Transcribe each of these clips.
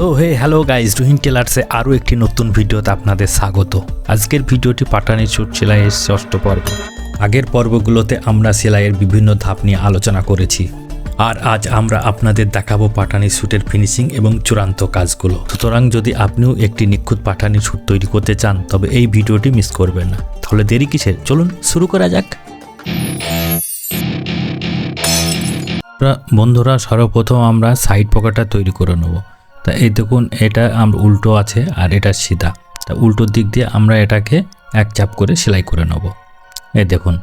So hey hello guys Ruhin টেলার্সে আরও একটি নতুন ভিডিওতে আপনাদের স্বাগত। আজকের ভিডিওটি পাটানি চুট সেলাইয়ের ষষ্ঠ পর্ব। আগের পর্বগুলোতে আমরা সেলাইয়ের বিভিন্ন ধাপ নিয়ে আলোচনা করেছি। আর আজ আমরা আপনাদের দেখাবো পাটানি স্যুটের ফিনিশিং এবং চূড়ান্ত কাজগুলো। সুতরাং যদি আপনিও একটি নিখুঁত পাটানি স্যুট তৈরি করতে চান, তবে এই ভিডিওটি মিস করবেন না। তাহলে দেরি কিসের? চলুন শুরু করা যাক। বন্ধুরা, সর্বপ্রথম আমরা সাইড পকেটটা তৈরি করে নেব। তা এই দেখুন, এটা আমরা উল্টো আছে আর এটা সিধা। তা উল্টোর দিক দিয়ে আমরা এটাকে এক চাপ করে সেলাই করে নেব। এই দেখুন।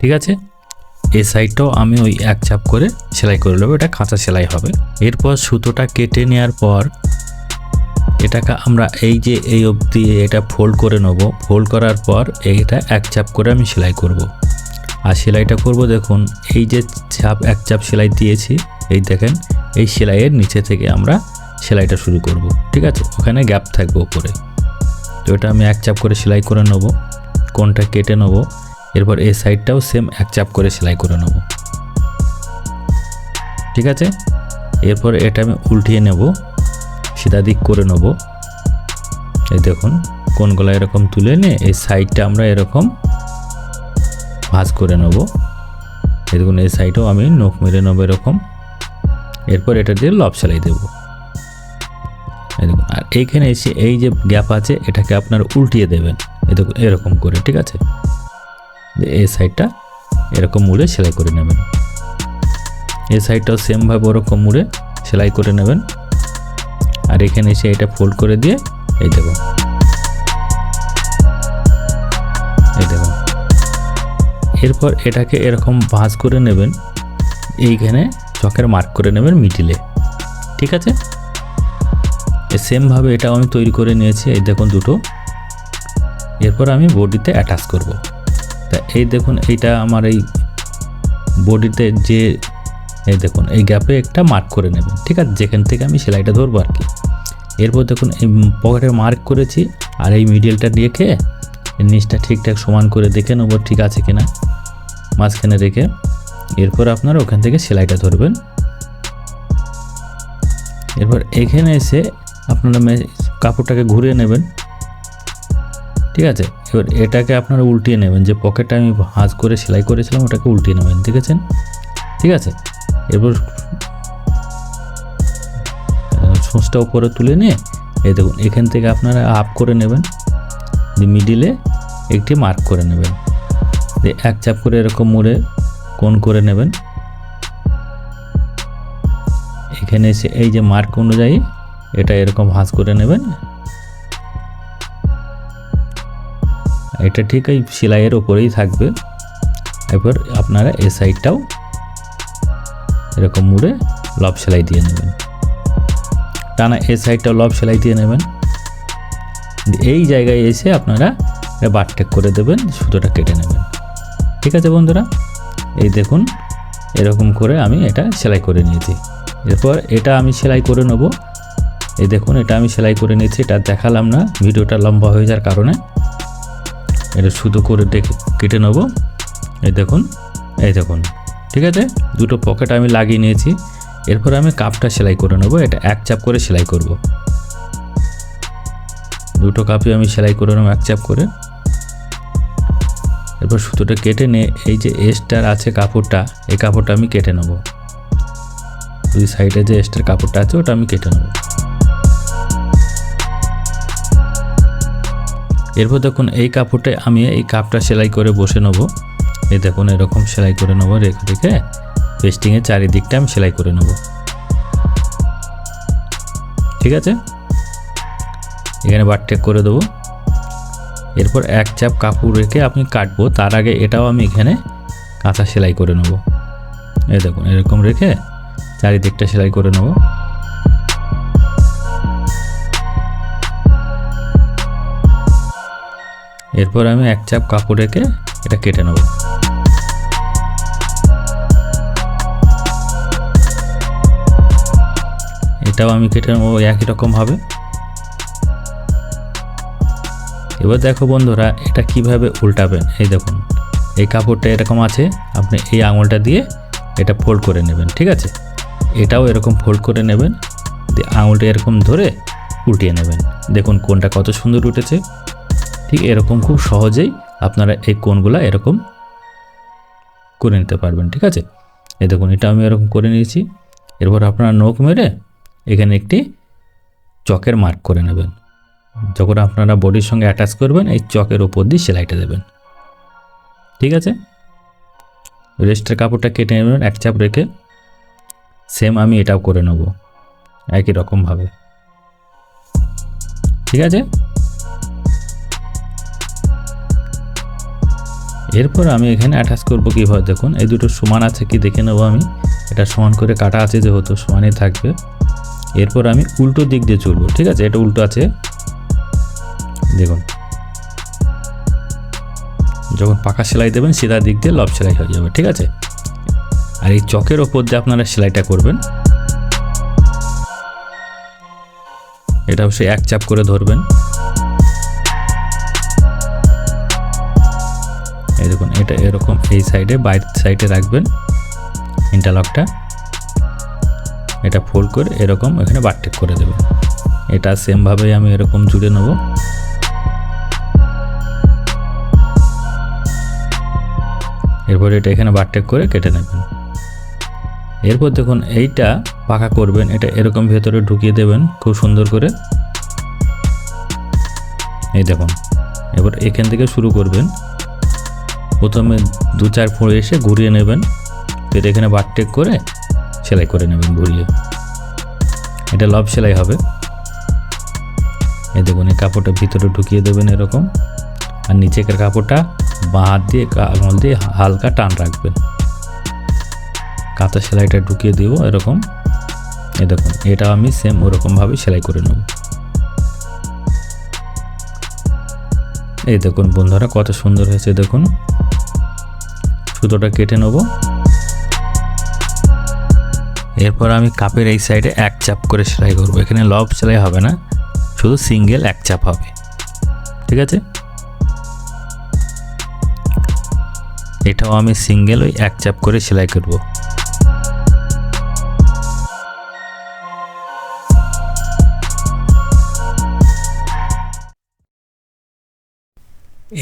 ঠিক আছে? এই সাইডটাও আমি ওই এক চাপ করে সেলাই করে নেব, এটা কাঁচা সেলাই হবে। এরপর সুতোটা কেটে নেওয়ার পর এটাকে আমরা এই যে এই অবধি এটা ফোল্ড করে নেব। ফোল্ড করার পর এইটা এক চাপ করে আমি সেলাই করব। আর সেলাইটা করব দেখুন, এই যে চাপ, এক চাপ সেলাই দিয়েছি, এই দেখেন এই সেলাইয়ের নিচে থেকে আমরা সেলাইটা শুরু করব, ঠিক আছে? ওখানে গ্যাপ থাকবে উপরে তো এটা আমি এক চাপ করে সেলাই করে নেব, কোনটা কেটে নেব, এরপর এই সাইডটাও সেম এক চাপ করে সেলাই করে নেব। ঠিক আছে? এরপর এটা আমি উল্টিয়ে নেব, সিধা দিক করে নেব। এই দেখুন কোনগুলো এরকম তুলে নিয়ে এই সাইডটা আমরা এরকম ভাঁজ করে নেব। এই দেখুন, এই সাইডেও আমি নখ মেরে নেব এরকম। এরপর এটা দিয়ে লব সেলাই দেব। দেখুন, আর এইখানে এসে এই যে গ্যাপ আছে, এটাকে আপনার উল্টিয়ে দেবেন। দেখুন, এরকম করে, ঠিক আছে? এই সাইডটা এরকম মুড়ে সেলাই করে নেবেন। এই সাইডটাও সেমভাবে ওরকম মুড়ে সেলাই করে নেবেন। আর এখানে এসে এটা ফোল্ড করে দিয়ে, এই দেখুন। এই দেখুন। এরপর এটাকে এরকম ভাঁজ করে নেবেন। এইখানে চকের মার্ক করে নেবেন মিডিলে ঠিক আছে? সেমভাবে এটাও আমি তৈরি করে নিয়েছি, এই দেখুন দুটো। এরপর আমি বডিতে অ্যাটাচ করব। তা এই দেখুন, এইটা আমার এই বডিতে যে, এই দেখুন, এই গ্যাপে একটা মার্ক করে নেবেন। ঠিক আছে? যেখান থেকে আমি সেলাইটা ধরবো আর কি। এরপর দেখুন, এই পকেটে মার্ক করেছি, আর এই রেখে এর নিচটা ঠিকঠাক সমান করে দেখে নেব ঠিক আছে কিনা। মাঝখানে রেখে। এরপর আপনারা ওখান থেকে সেলাইটা ধরবেন। এরপর এখানে এসে আপনারা কাপড়টাকে ঘুরিয়ে নেবেন। ঠিক আছে? এবার এটাকে আপনারা উল্টিয়ে নেবেন। যে পকেটটা আমি ভাঁজ করে সেলাই করেছিলাম, ওটাকে উল্টিয়ে নেবেন। ঠিক আছে? ঠিক আছে? এরপর সোঁচটা উপরে তুলে নিয়ে, এই দেখুন, এখান থেকে আপনারা আপ করে নেবেন। মিডিলে একটি মার্ক করে নেবেন। এক চাপ করে এরকম মুড়ে কোণ করে নেবেন? এখানে এসে এই যে মার্ক অনুযায়ী এটা এরকম ভাঁজ করে নেবেন। এটা ঠিক এই সেলাইয়ের ওপরেই থাকবে। এরপর আপনারা এই সাইডটাও এরকম মুড়ে লব সেলাই দিয়ে নেবেন। টানা এই সাইডটাও লব সেলাই দিয়ে নেবেন। এই জায়গায় এসে আপনারা বারটেক করে দেবেন, সুতোটা কেটে নেবেন। ঠিক আছে বন্ধুরা? এই দেখুন, এরকম করে আমি এটা সেলাই করে নিয়েছি। এরপর এটা আমি সেলাই করে নেব। এই দেখুন, এটা আমি সেলাই করে নিয়েছি, এটা দেখালাম না, ভিডিওটা লম্বা হয়ে যাওয়ার কারণে। এটা শুধু করে কেটে নেব। এই দেখুন এই দেখুন, ঠিক আছে? দুটো পকেট আমি লাগিয়ে নিয়েছি। এরপর আমি কাপটা সেলাই করে নেব, এটা এক চাপ করে সেলাই করব। দুটো কাপই আমি সেলাই করে নেব, এক চাপ করে। এরপর সুতোটা কেটে নিয়ে এই যে এস্টার আছে কাপড়টা, এই কাপড়টা আমি কেটে নেব। দুই সাইডে যে এস্টার কাপড়টা আছে, ওটা আমি কেটে নেব। এরপর দেখুন, এই কাপড়টায় আমি এই কাপটা সেলাই করে বসে নেব। এই দেখুন, এরকম সেলাই করে নেব রেখে রেখে। পেস্টিংয়ের চারিদিকটা আমি সেলাই করে নেব। ঠিক আছে? এখানে বারটেক করে দেবো। এরপর এক চাপ কাপড় রেখে আপনি কাটবো। তার আগে এটাও আমি এখানে কাঁচা সেলাই করে নেব। এই দেখুন, এরকম রেখে চারিদিকটা সেলাই করে নেব। এরপর আমি এক চাপ কাপড় রেখে এটা কেটে নেব। এটাও আমি কেটে নেব, একই রকম হবে। এবার দেখো বন্ধুরা, এটা কীভাবে উল্টাবেন? এই দেখুন, এই কাপড়টা এরকম আছে, আপনি এই আঙুলটা দিয়ে এটা ফোল্ড করে নেবেন, ঠিক আছে? এটাও এরকম ফোল্ড করে নেবেন, দিয়ে আঙুলটা এরকম ধরে উল্টিয়ে নেবেন। দেখুন কোনটা কত সুন্দর উঠেছে। ঠিক এরকম খুব সহজেই আপনারা এই কোনগুলা এরকম করে নিতে পারবেন, ঠিক আছে? এই দেখুন, এটা আমি এরকম করে নিয়েছি। এরপর আপনারা নখ মেরে এখানে একটি চকের মার্ক করে নেবেন। যখন আপনারা বডির সঙ্গে অ্যাটাচ করবেন, এই চকের উপর দিয়ে সেলাইটা দেবেন। ঠিক আছে? রেস্টের কাপড়টা কেটে নেবেন, এক চাপ রেখে সেম আমি এটাও করে নেব, একই রকমভাবে ঠিক আছে? এরপর আমি এখানে অ্যাটাচ করব কীভাবে? দেখুন, এই দুটো সমান আছে কি দেখে নেব আমি। এটা সমান করে কাটা আছে যেহেতু, সমানই থাকবে। এরপর আমি উল্টো দিক দিয়ে চলবো, ঠিক আছে? এটা উল্টো আছে। দেখুন। যখন পাকা সেলাই দেবেন, সিধা দিক দিয়ে লব সেলাই হয়ে যাবে, ঠিক আছে? আর এই চকের ওপর দিয়ে আপনারা সেলাইটা করবেন। এটা অবশ্যই এক চাপ করে ধরবেন। এই দেখুন, এটা এরকম এই সাইডে বাইরের সাইডে রাখবেন ইন্টারলকটা এটা ফোল্ড করে এরকম এখানে বারটেক করে দেবেন। এটা সেমভাবেই আমি এরকম জুড়ে নেব। এরপর এটা এখানে বারটেক করে কেটে নেবেন। এরপর দেখুন এইটা পাকা করবেন, এটা এরকম ভেতরে ঢুকিয়ে দেবেন খুব সুন্দর করে। এই দেখুন, এবার এখান থেকে শুরু করবেন। প্রথমে দু চার ফুড়ে এসে ঘুরিয়ে নেবেন, ফের এখানে বারটেক করে সেলাই করে নেবেন ঘুরিয়ে। এটা লব সেলাই হবে। এই দেখুন, এই কাপড়টা ভিতরে ঢুকিয়ে দেবেন এরকম। আর নিচেকার কাপড়টা বাঁ হাত দিয়ে আঙুল দিয়ে হালকা টান রাখবেন। কাঁথা সেলাইটা ঢুকিয়ে দিব এরকম। এই দেখুন, এটা আমি সেম ওরকমভাবে সেলাই করে নেব। এই দেখুন বন্ধুরা, কত সুন্দর হয়েছে দেখুন। সুতোটা কেটে নেব। এরপর আমি কাপের এই সাইডে এক চাপ করে সেলাই করব। এখানে লব সেলাই হবে না, শুধু সিঙ্গেল এক চাপ হবে। ঠিক আছে? এটাও আমি সিঙ্গেল ওই এক চাপ করে সেলাই করব।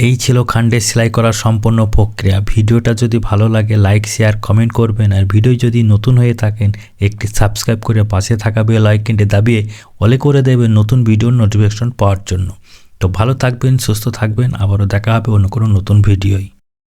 এই ছিল খান্ডে সেলাই করার সম্পূর্ণ প্রক্রিয়া। ভিডিওটা যদি ভালো লাগে লাইক শেয়ার কমেন্ট করবেন। আর ভিডিও যদি নতুন হয়ে থাকেন, একটি সাবস্ক্রাইব করে পাশে থাকা বেল আইকনটি দাবিয়ে অলে করে দেবেন নতুন ভিডিওর নোটিফিকেশন পাওয়ার জন্য। তো ভালো থাকবেন, সুস্থ থাকবেন। আবারও দেখা হবে অন্য কোনো নতুন ভিডিওয়